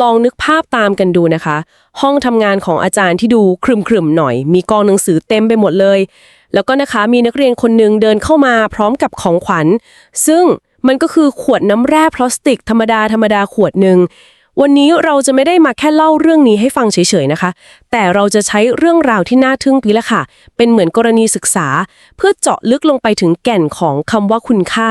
ลองนึกภาพตามกันดูนะคะ ห้องทำงานของอาจารย์ที่ดูครึมๆหน่อย มีกองหนังสือเต็มไปหมดเลย แล้วก็นะคะมีนักเรียนคนหนึ่งเดินเข้ามาพร้อมกับของขวัญ ซึ่งมันก็คือขวดน้ำแร่พลาสติกธรรมดาธรรมดาขวดหนึ่ง วันนี้เราจะไม่ได้มาแค่เล่าเรื่องนี้ให้ฟังเฉยๆนะคะ แต่เราจะใช้เรื่องราวที่น่าทึ่งปีละค่ะ เป็นเหมือนกรณีศึกษา เพื่อเจาะลึกลงไปถึงแก่นของคำว่าคุณค่า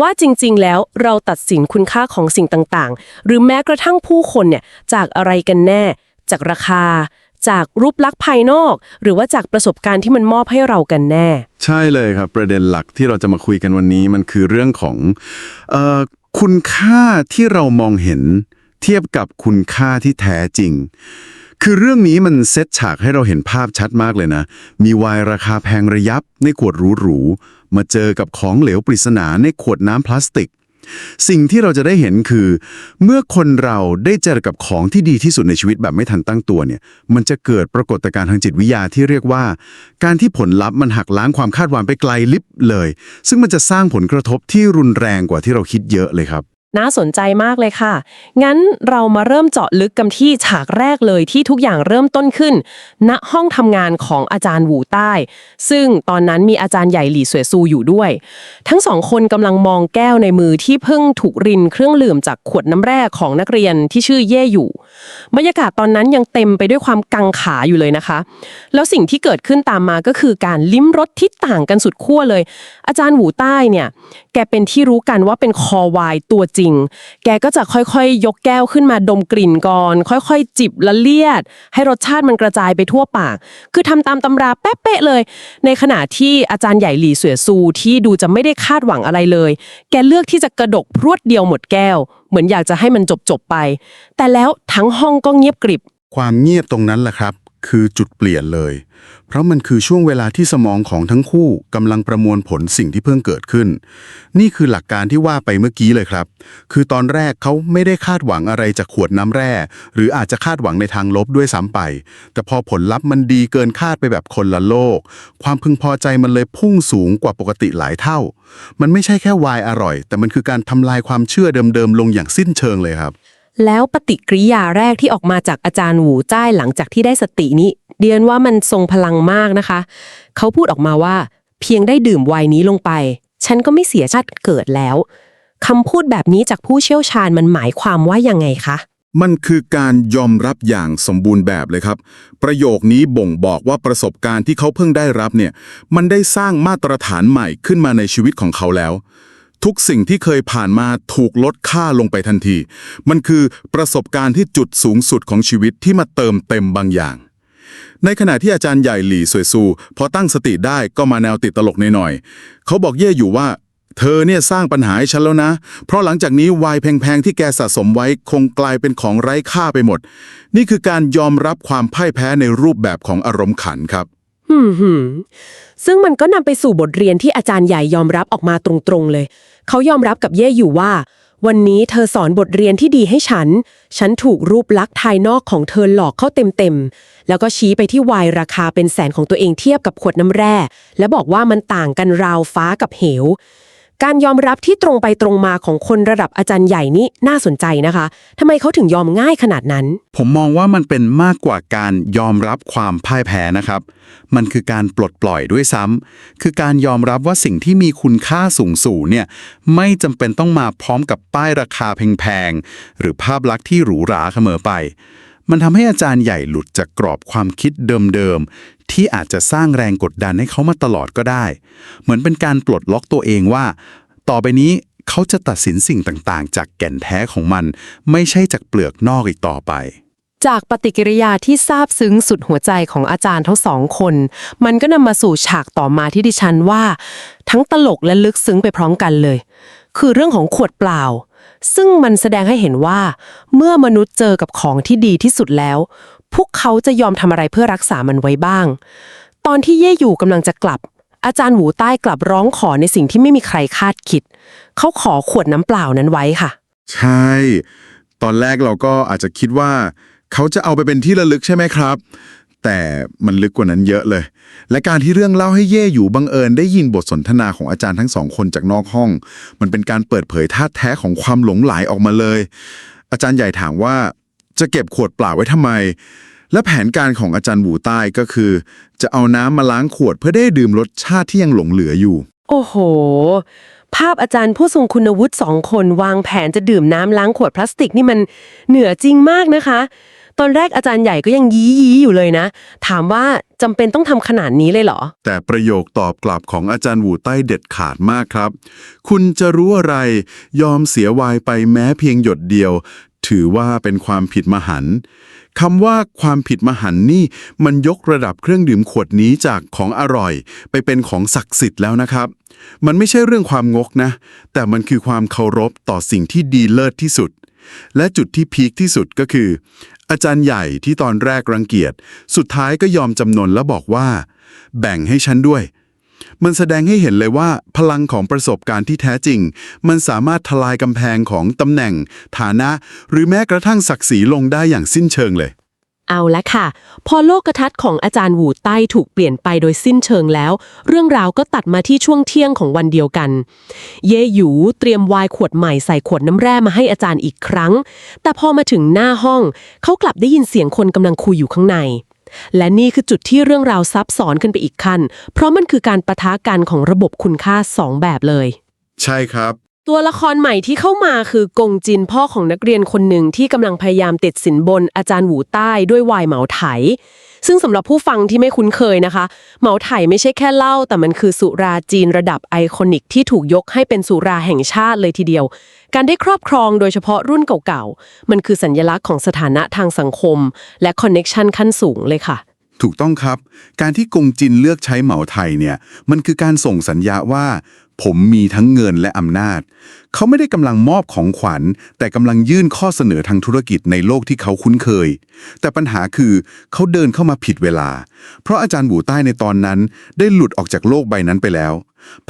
ว่าจริงๆ แล้วเราตัดสินคุณค่าของสิ่งต่างๆ หรือแม้กระทั่งผู้คนเนี่ยจากอะไรกันแน่ จากราคา จากรูปลักษณ์ภายนอก หรือว่าจากประสบการณ์ที่มันมอบให้เรากันแน่ ใช่เลยครับ ประเด็นหลักที่เราจะมาคุยกันวันนี้มันคือเรื่องของออคุณค่าที่เรามองเห็น เทียบกับคุณค่าที่แท้จริง คือเรื่องนี้มันเซตฉากให้เราเห็นภาพชัดมากเลยนะ มีวน์ราคาแพงระยับในขวดหรูๆ มาเจอกับของเหลวปริศนาในขวดน้ำพลาสติก สิ่งที่เราจะได้เห็นคือ เมื่อคนเราได้เจอกับของที่ดีที่สุดในชีวิตแบบไม่ทันตั้งตัวเนี่ย มันจะเกิดปรากฏการณ์ทางจิตวิทยาที่เรียกว่า การที่ผลลัพธ์มันหักล้างความคาดหวังไปไกลลิบเลย ซึ่งมันจะสร้างผลกระทบที่รุนแรงกว่าที่เราคิดเยอะเลยครับ น่าสนใจมากเลยค่ะ งั้นเรามาเริ่มเจาะลึกกันที่ฉากแรกเลยที่ทุกอย่างเริ่มต้นขึ้น ณห้องทำงานของอาจารย์หวูใต้ ซึ่งตอนนั้นมีอาจารย์ใหญ่หลี่สวยซูอยู่ด้วย ทั้งสองคนกำลังมองแก้วในมือที่เพิ่งถูกรินเครื่องดื่มจากขวดน้ำแร่ของนักเรียนที่ชื่อเย่อยู่ บรรยากาศตอนนั้นยังเต็มไปด้วยความกังขาอยู่เลยนะคะ แล้วสิ่งที่เกิดขึ้นตามมาก็คือการลิ้มรสที่ต่างกันสุดขั้วเลย อาจารย์หวูใต้เนี่ย แกเป็นที่รู้กันว่าเป็นคอวายตัวจริง แกก็จะค่อยๆ ยกแก้วขึ้นมาดมกลิ่นก่อน ค่อยๆ จิบละเลียด ให้รสชาติมันกระจายไปทั่วปาก คือทำตามตำราเป๊ะๆเลย ในขณะที่อาจารย์ใหญ่หลี่เสวยซูที่ดูจะไม่ได้คาดหวังอะไรเลย แกเลือกที่จะกระดกพรวดเดียวหมดแก้ว เหมือนอยากจะให้มันจบๆไป แต่แล้วทั้งห้องก็เงียบกริบ ความเงียบตรงนั้นแหละครับ คือจุดเปลี่ยนเลย เพราะมันคือช่วงเวลาที่สมองของทั้งคู่กำลังประมวลผลสิ่งที่เพิ่งเกิดขึ้น นี่คือหลักการที่ว่าไปเมื่อกี้เลยครับ คือตอนแรกเขาไม่ได้คาดหวังอะไรจากขวดน้ำแร่ หรืออาจจะคาดหวังในทางลบด้วยซ้ำไป แต่พอผลลัพธ์มันดีเกินคาดไปแบบคนละโลก ความพึงพอใจมันเลยพุ่งสูงกว่าปกติหลายเท่า มันไม่ใช่แค่วายอร่อย แต่มันคือการทำลายความเชื่อเดิมๆลงอย่างสิ้นเชิงเลยครับ แล้วปฏิกิริยาแรกที่ออกมาจากอาจารย์หูจ้ายหลังจากที่ได้สตินี้ เดียนว่ามันทรงพลังมากนะคะ เขาพูดออกมาว่า เพียงได้ดื่มไวน์นี้ลงไป ฉันก็ไม่เสียชาติเกิดแล้วคำพูดแบบนี้จากผู้เชี่ยวชาญมันหมายความว่ายังไงคะ มันคือการยอมรับอย่างสมบูรณ์แบบเลยครับ ประโยคนี้บ่งบอกว่าประสบการณ์ที่เขาเพิ่งได้รับเนี่ย มันได้สร้างมาตรฐานใหม่ขึ้นมาในชีวิตของเขาแล้ว ทุกสิ่งที่เคยผ่านมาถูกลดค่าลงไปทันที มันคือประสบการณ์ที่จุดสูงสุดของชีวิตที่มาเติมเต็มบางอย่าง ในขณะที่อาจารย์ใหญ่หลี่สวยซูพอตั้งสติได้ก็มาแนวติดตลกหน่อยๆเขาบอกเย่อยู่ว่า เธอเนี่ยสร้างปัญหาให้ฉันแล้วนะ เพราะหลังจากนี้วน์แพงๆที่แกสะสมไว้คงกลายเป็นของไร้ค่าไปหมด นี่คือการยอมรับความพ่ายแพ้ในรูปแบบของอารมณ์ขันครับหืมหืมซึ่งมันก็นำไปสู่บทเรียนที่อาจารย์ใหญ่ยอมรับออกมาตรงๆเลย เขายอมรับกับเย่อยู่ว่า วันนี้เธอสอนบทเรียนที่ดีให้ฉัน ฉันถูกรูปลักษณ์ภายนอกของเธอหลอกเข้าเต็มๆ แล้วก็ชี้ไปที่ไวน์ราคาเป็นแสนของตัวเองเทียบกับขวดน้ำแร่ และบอกว่ามันต่างกันราวฟ้ากับเหว การยอมรับที่ตรงไปตรงมาของคนระดับอาจารย์ใหญ่นี่น่าสนใจนะคะทำไมเขาถึงยอมง่ายขนาดนั้น ผมมองว่ามันเป็นมากกว่าการยอมรับความพ่ายแพ้นะครับ มันคือการปลดปล่อยด้วยซ้ำคือการยอมรับว่าสิ่งที่มีคุณค่าสูงสูงเนี่ยไม่จำเป็นต้องมาพร้อมกับป้ายราคาแพงๆหรือภาพลักษณ์ที่หรูหราเสมอไปมันทำให้อาจารย์ใหญ่หลุดจากกรอบความคิดเดิม ที่อาจจะสร้างแรงกดดันให้เขามาตลอดก็ได้ เหมือนเป็นการปลดล็อกตัวเองว่า ต่อไปนี้เขาจะตัดสินสิ่งต่างๆ จากแก่นแท้ของมัน ไม่ใช่จากเปลือกนอกอีกต่อไป จากปฏิกิริยาที่ซาบซึ้งสุดหัวใจของอาจารย์ทั้งสองคน มันก็นำมาสู่ฉากต่อมาที่ดิฉันว่า ทั้งตลกและลึกซึ้งไปพร้อมกันเลย คือเรื่องของขวดเปล่าซึ่งมันแสดงให้เห็นว่า เมื่อมนุษย์เจอกับของที่ดีที่สุดแล้ว พวกเขาจะยอมทำอะไรเพื่อรักษามันไว้บ้าง ตอนที่เย่อยู่กำลังจะกลับ อาจารย์หูใต้กลับร้องขอในสิ่งที่ไม่มีใครคาดคิด เขาขอขวดน้ำเปล่านั้นไว้ค่ะ ใช่ ตอนแรกเราก็อาจจะคิดว่า เขาจะเอาไปเป็นที่ระลึกใช่ไหมครับ แต่มันลึกกว่านั้นเยอะเลย และการที่เรื่องเล่าให้เย่อยู่บังเอิญได้ยินบทสนทนาของอาจารย์ทั้งสองคนจากนอกห้อง มันเป็นการเปิดเผยท่าแท้ของความหลงไหลออกมาเลย อาจารย์ใหญ่ถามว่า จะเก็บขวดเปล่าไว้ทำไม และแผนการของอาจารย์หวูใต้ก็คือ จะเอาน้ำมาล้างขวดเพื่อได้ดื่มรสชาติที่ยังหลงเหลืออยู่ โอ้โห ภาพอาจารย์ผู้ทรงคุณวุฒิสองคนวางแผนจะดื่มน้ำล้างขวดพลาสติกนี่มันเหนือจริงมากนะคะ ตอนแรกอาจารย์ใหญ่ก็ยังยี้ยี้อยู่เลยนะ ถามว่าจำเป็นต้องทำขนาดนี้เลยเหรอ แต่ประโยคตอบกลับของอาจารย์หวูใต้เด็ดขาดมากครับ คุณจะรู้อะไร ยอมเสียวายไปแม้เพียงหยดเดียว ถือว่าเป็นความผิดมหันต์คำว่าความผิดมหันต์นี่มันยกระดับเครื่องดื่มขวดนี้จากของอร่อย ไปเป็นของศักดิ์สิทธิ์แล้วนะครับ มันไม่ใช่เรื่องความงกนะ แต่มันคือความเคารพต่อสิ่งที่ดีเลิศที่สุด และจุดที่พีคที่สุดก็คือ อาจารย์ใหญ่ที่ตอนแรกรังเกียจ สุดท้ายก็ยอมจำนนและบอกว่า แบ่งให้ฉันด้วย มันแสดงให้เห็นเลยว่า พลังของประสบการณ์ที่แท้จริง มันสามารถทลายกำแพงของตำแหน่ง ฐานะ หรือแม้กระทั่งศักดิ์ศรีลงได้อย่างสิ้นเชิงเลย เอาละค่ะ พอโลกทัศน์ของอาจารย์หวูใต้ถูกเปลี่ยนไปโดยสิ้นเชิงแล้ว เรื่องราวก็ตัดมาที่ช่วงเที่ยงของวันเดียวกัน เยหยูเตรียมวน์ขวดใหม่ใส่ขวดน้ำแร่มาให้อาจารย์อีกครั้ง แต่พอมาถึงหน้าห้อง เขากลับได้ยินเสียงคนกำลังคุยอยู่ข้างใน และนี่คือจุดที่เรื่องราวซับซ้อนขึ้นไปอีกขั้น เพราะมันคือการประทะกันของระบบคุณค่าสองแบบเลย ใช่ครับ ตัวละครใหม่ที่เข้ามาคือกงจินพ่อของนักเรียนคนหนึ่งที่กำลังพยายามติดสินบนอาจารย์หวูใต้ด้วยวายเหมาไถ ซึ่งสำหรับผู้ฟังที่ไม่คุ้นเคยนะคะ เหมาไถไม่ใช่แค่เหล้าแต่มันคือสุราจีนระดับไอคอนิกที่ถูกยกให้เป็นสุราแห่งชาติเลยทีเดียว การได้ครอบครองโดยเฉพาะรุ่นเก่าๆ มันคือสัญลักษณ์ของสถานะทางสังคม และคอนเน็ชันขั้นสูงเลยค่ะถูกต้องครับ การที่กงจินเลือกใช้เหมาไทยเนี่ย มันคือการส่งสัญญาว่า ผมมีทั้งเงินและอำนาจ เขาไม่ได้กำลังมอบของขวัญ แต่กำลังยื่นข้อเสนอทางธุรกิจในโลกที่เขาคุ้นเคย แต่ปัญหาคือเขาเดินเข้ามาผิดเวลา เพราะอาจารย์บูใต้ในตอนนั้น ได้หลุดออกจากโลกใบนั้นไปแล้ว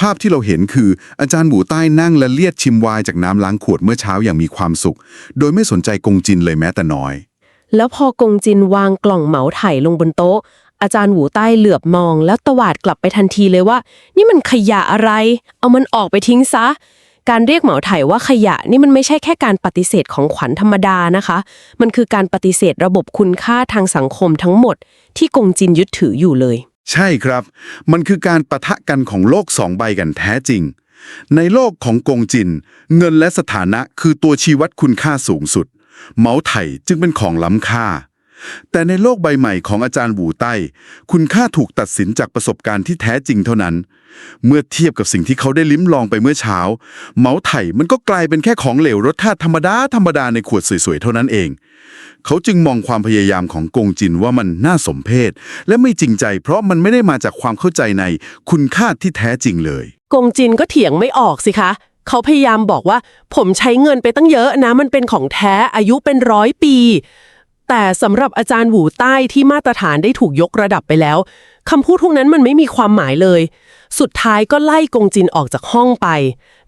ภาพที่เราเห็นคืออาจารย์บูใต้นั่งและเลียดชิมวายจากน้ำล้างขวดเมื่อเช้าอย่างมีความสุข โดยไม่สนใจกงจินเลยแม้แต่น้อย แล้วพอกงจินวางกล่องเหมาไถลงบนโต๊ะ อาจารย์หูใต้เหลือบมอง แล้วตวาดกลับไปทันทีเลยว่า นี่มันขยะอะไร เอามันออกไปทิ้งซะ การเรียกเหมาไถ่ว่าขยะนี่มันไม่ใช่แค่การปฏิเสธของขวัญธรรมดานะคะ มันคือการปฏิเสธระบบคุณค่าทางสังคมทั้งหมด ที่กงจินยึดถืออยู่เลย ใช่ครับ มันคือการปะทะกันของโลกสองใบกันแท้จริง ในโลกของกงจิน เงินและสถานะคือตัวชี้วัดคุณค่าสูงสุด เหมาไถ่จึงเป็นของล้ำค่า แต่ในโลกใบใหม่ของอาจารย์หวูใต้ คุณค่าถูกตัดสินจากประสบการณ์ที่แท้จริงเท่านั้น เมื่อเทียบกับสิ่งที่เขาได้ลิ้มลองไปเมื่อเช้าเหมาไถ่มันก็กลายเป็นแค่ของเหลวรสชาติธรรมดาธรรมดาในขวดสวยๆเท่านั้นเอง เขาจึงมองความพยายามของกงจินว่ามันน่าสมเพชและไม่จริงใจ เพราะมันไม่ได้มาจากความเข้าใจในคุณค่าที่แท้จริงเลยกงจินก็เถียงไม่ออกสิคะเขาพยายามบอกว่า ผมใช้เงินไปตั้งเยอะนะมันเป็นของแท้อายุเป็นร้อยปี แต่สำหรับอาจารย์หวูใต้ที่มาตรฐานได้ถูกยกระดับไปแล้วคำพูดพวกนั้นมันไม่มีความหมายเลย สุดท้ายก็ไล่กงจินออกจากห้องไป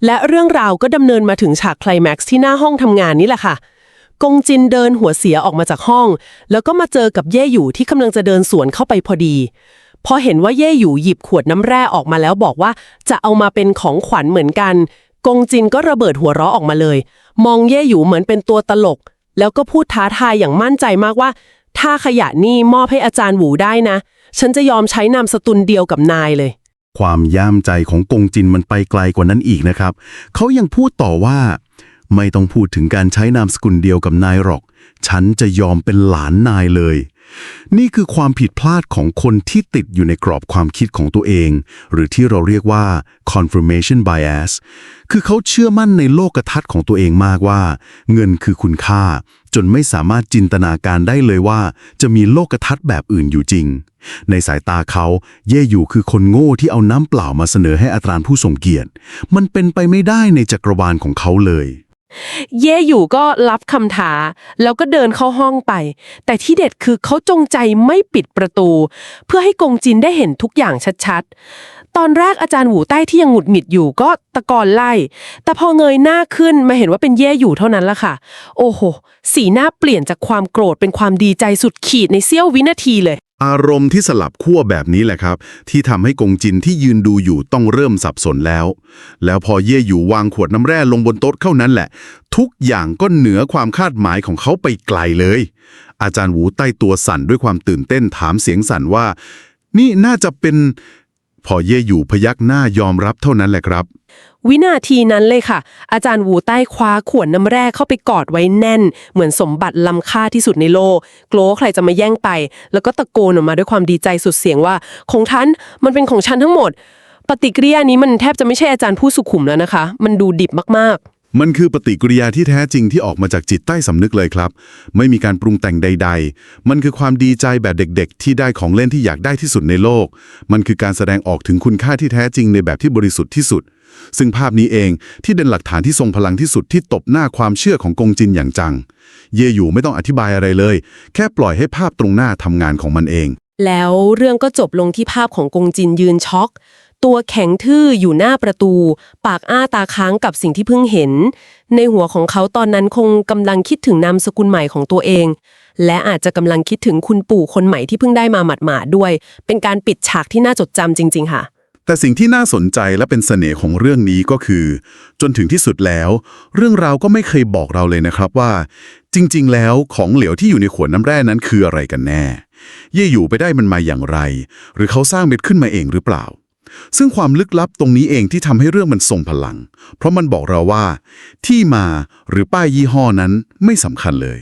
และเรื่องราวก็ดำเนินมาถึงฉากไคลแม็กซ์ที่หน้าห้องทำงานนี่แหละค่ะ กงจินเดินหัวเสียออกมาจากห้อง แล้วก็มาเจอกับเย่หยู่ที่กำลังจะเดินสวนเข้าไปพอดี พอเห็นว่าเย่หยู่หยิบขวดน้ำแร่ออกมาแล้วบอกว่า จะเอามาเป็นของขวัญเหมือนกัน กงจินก็ระเบิดหัวเราะออกมาเลย มองเย่หยู่เหมือนเป็นตัวตลก แล้วก็พูดท้าทายอย่างมั่นใจมากว่า ถ้าขยะนี่มอบให้อาจารย์หวูได้นะ ฉันจะยอมใช้นามสกุลเดียวกับนายเลย ความย่ามใจของกงจินมันไปไกลกว่านั้นอีกนะครับ เขายังพูดต่อว่า ไม่ต้องพูดถึงการใช้นามสกุลเดียวกับนายหรอก ฉันจะยอมเป็นหลานนายเลย นี่คือความผิดพลาดของคนที่ติดอยู่ในกรอบความคิดของตัวเอง หรือที่เราเรียกว่า confirmation bias คือเขาเชื่อมั่นในโลกทัศน์ของตัวเองมากว่า เงินคือคุณค่า จนไม่สามารถจินตนาการได้เลยว่า จะมีโลกทัศน์แบบอื่นอยู่จริง ในสายตาเขา เย่อยู่คือคนโง่ที่เอาน้ำเปล่ามาเสนอให้อาจารย์ผู้ทรงเกียรติ มันเป็นไปไม่ได้ในจักรวาลของเขาเลย เย่อยู่ก็รับคำท้า แล้วก็เดินเข้าห้องไป แต่ที่เด็ดคือเขาจงใจไม่ปิดประตู เพื่อให้กงจินได้เห็นทุกอย่างชัดๆ ตอนแรกอาจารย์หูใต้ที่ยังหงุดหงิดอยู่ก็ตะกอนไล่ แต่พอเงยหน้าขึ้นมาเห็นว่าเป็นเย่อยู่เท่านั้นละค่ะ โอ้โห สีหน้าเปลี่ยนจากความโกรธเป็นความดีใจสุดขีดในเสี้ยววินาทีเลย อารมณ์ที่สลับขั้วแบบนี้แหละครับ ที่ทำให้กงจินที่ยืนดูอยู่ต้องเริ่มสับสนแล้ว แล้วพอเย่อยู่วางขวดน้ำแร่ลงบนโต๊ะเข้านั้นแหละ ทุกอย่างก็เหนือความคาดหมายของเขาไปไกลเลย อาจารย์หวูใต้ตัวสั่นด้วยความตื่นเต้นถามเสียงสั่นว่า นี่น่าจะเป็น พอเย่อยู่พยักหน้ายอมรับเท่านั้นแหละครับ วินาทีนั้นเลยค่ะ อาจารย์วูใต้คว้าขวดน้ำแร่เข้าไปกอดไว้แน่น เหมือนสมบัติล้ำค่าที่สุดในโลก กลัวว่าใครจะมาแย่งไป แล้วก็ตะโกนออกมาด้วยความดีใจสุดเสียงว่า ของท่านมันเป็นของฉันทั้งหมด ปฏิกิริยานี้มันแทบจะไม่ใช่อาจารย์ผู้สุขุมแล้วนะคะ มันดูดิบมาก มันคือปฏิกิริยาที่แท้จริงที่ออกมาจากจิตใต้สำนึกเลยครับ ไม่มีการปรุงแต่งใด ๆ มันคือความดีใจแบบเด็กๆ ที่ได้ของเล่นที่อยากได้ที่สุดในโลก มันคือการแสดงออกถึงคุณค่าที่แท้จริงในแบบที่บริสุทธิ์ที่สุด ซึ่งภาพนี้เองที่เป็นหลักฐานที่ทรงพลังที่สุดที่ตบหน้าความเชื่อของกงจินอย่างจัง เย่อยู่ไม่ต้องอธิบายอะไรเลย แค่ปล่อยให้ภาพตรงหน้าทำงานของมันเอง แล้วเรื่องก็จบลงที่ภาพของกงจินยืนช็อก ตัวแข็งทื่ออยู่หน้าประตู ปากอ้าตาค้างกับสิ่งที่เพิ่งเห็น ในหัวของเขาตอนนั้นคงกำลังคิดถึงนามสกุลใหม่ของตัวเอง และอาจจะกำลังคิดถึงคุณปู่คนใหม่ที่เพิ่งได้มาหมาดๆด้วย เป็นการปิดฉากที่น่าจดจำจริง ๆ ค่ะ แต่สิ่งที่น่าสนใจและเป็นเสน่ห์ของเรื่องนี้ก็คือ จนถึงที่สุดแล้ว เรื่องราวก็ไม่เคยบอกเราเลยนะครับว่า จริง ๆ แล้วของเหลวที่อยู่ในขวดน้ำแร่นั้นคืออะไรกันแน่ เย่อยู่ไปได้มันมาอย่างไร หรือเขาสร้างเม็ดขึ้นมาเองหรือเปล่า ซึ่งความลึกลับตรงนี้เองที่ทำให้เรื่องมันทรงพลัง เพราะมันบอกเราว่า ที่มาหรือป้ายยี่ห้อนั้นไม่สำคัญเลย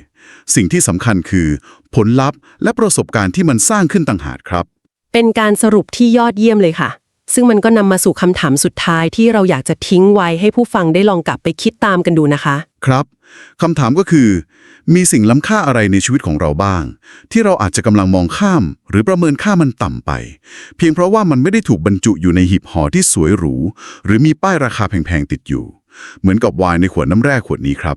สิ่งที่สำคัญคือ ผลลัพธ์และประสบการณ์ที่มันสร้างขึ้นต่างหากครับ เป็นการสรุปที่ยอดเยี่ยมเลยค่ะ ซึ่งมันก็นำมาสู่คำถามสุดท้ายที่เราอยากจะทิ้งไว้ให้ผู้ฟังได้ลองกลับไปคิดตามกันดูนะคะ ครับคำถามก็คือ มีสิ่งล้ำค่าอะไรในชีวิตของเราบ้าง ที่เราอาจจะกำลังมองข้าม หรือประเมินค่ามันต่ำไป เพียงเพราะว่ามันไม่ได้ถูกบรรจุอยู่ในหีบห่อที่สวยหรู หรือมีป้ายราคาแพงๆติดอยู่ เหมือนกับไวน์ในขวดน้ำแร่ขวดนี้ครับ